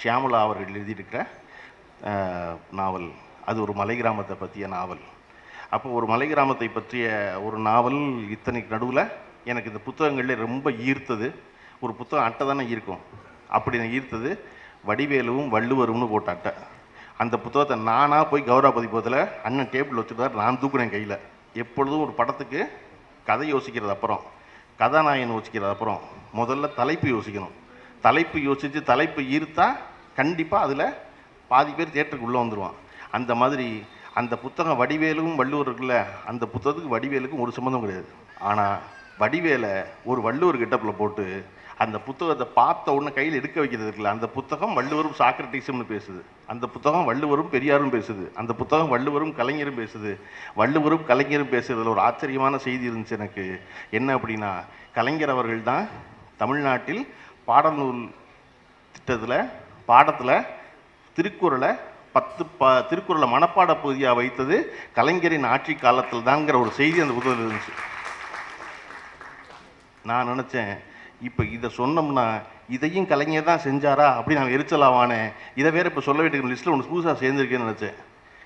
ஷியாமலா அவர்கள் எழுதியிருக்கிற நாவல். அது ஒரு மலை கிராமத்தை பற்றிய நாவல். அப்போ ஒரு மலை கிராமத்தை பற்றிய ஒரு நாவல் இத்தனைக்கு நடுவில் எனக்கு இந்த புத்தகங்களில் ரொம்ப ஈர்த்தது. ஒரு புத்தகம் அட்டை தானே ஈர்க்கும் அப்படி நான் ஈர்த்தது வடிவேலுவும் வள்ளுவரும்னு போட்ட அட்டை. அந்த புத்தகத்தை நானாக போய் கௌரவ பதிப்பகத்தில் அண்ணன் டேபிள் வச்சுருந்தார் நான் தூக்குனேன் கையில். எப்பொழுதும் ஒரு படத்துக்கு கதை யோசிக்கிறது அப்புறம் கதாநாயகன் யோசிக்கிறது அப்புறம் முதல்ல தலைப்பு யோசிக்கணும். தலைப்பு யோசித்து தலைப்பு ஈர்த்தா கண்டிப்பாக அதில் பாதி பேர் தேட்டருக்கு உள்ளே வந்துடுவான் அந்த மாதிரி அந்த புத்தகம் வடிவேலும் வள்ளுவர் இருக்குல்ல அந்த புத்தகத்துக்கு வடிவேலுக்கும் ஒரு சம்மந்தம் கிடையாது. ஆனால் வடிவேலை ஒரு வள்ளுவர் கிட்டப்பில் போட்டு அந்த புத்தகத்தை பார்த்த உடனே கையில் எடுக்க வைக்கிறது இருக்குல்ல அந்த புத்தகம் வள்ளுவரும் சாக்ரட்டிஸும்னு பேசுது. அந்த புத்தகம் வள்ளுவரும் பெரியாரும் பேசுது. அந்த புத்தகம் வள்ளுவரும் கலைஞரும் பேசுது. வள்ளுவரும் கலைஞரும் பேசுறதுல ஒரு ஆச்சரியமான செய்தி இருந்துச்சு எனக்கு. என்ன அப்படின்னா கலைஞர் அவர்கள் தான் தமிழ்நாட்டில் பாடநூல் திட்டத்தில் பாடத்தில் திருக்குறளை பத்து ப திருக்குறளை மனப்பாட பகுதியாக வைத்தது கலைஞரின் ஆட்சி காலத்தில் தாங்கிற ஒரு செய்தி அந்த புத்தகத்தில் இருந்துச்சு. நான் நினச்சேன் இப்போ இதை சொன்னோம்னா இதையும் கலைஞர் தான் செஞ்சாரா அப்படின்னு நான் எரிச்சலாவானே இதை வேறு இப்போ சொல்ல வேண்டிய லிஸ்ட்டில் ஒன்று புதுசாக சேர்ந்துருக்கேன்னு நினச்சேன்.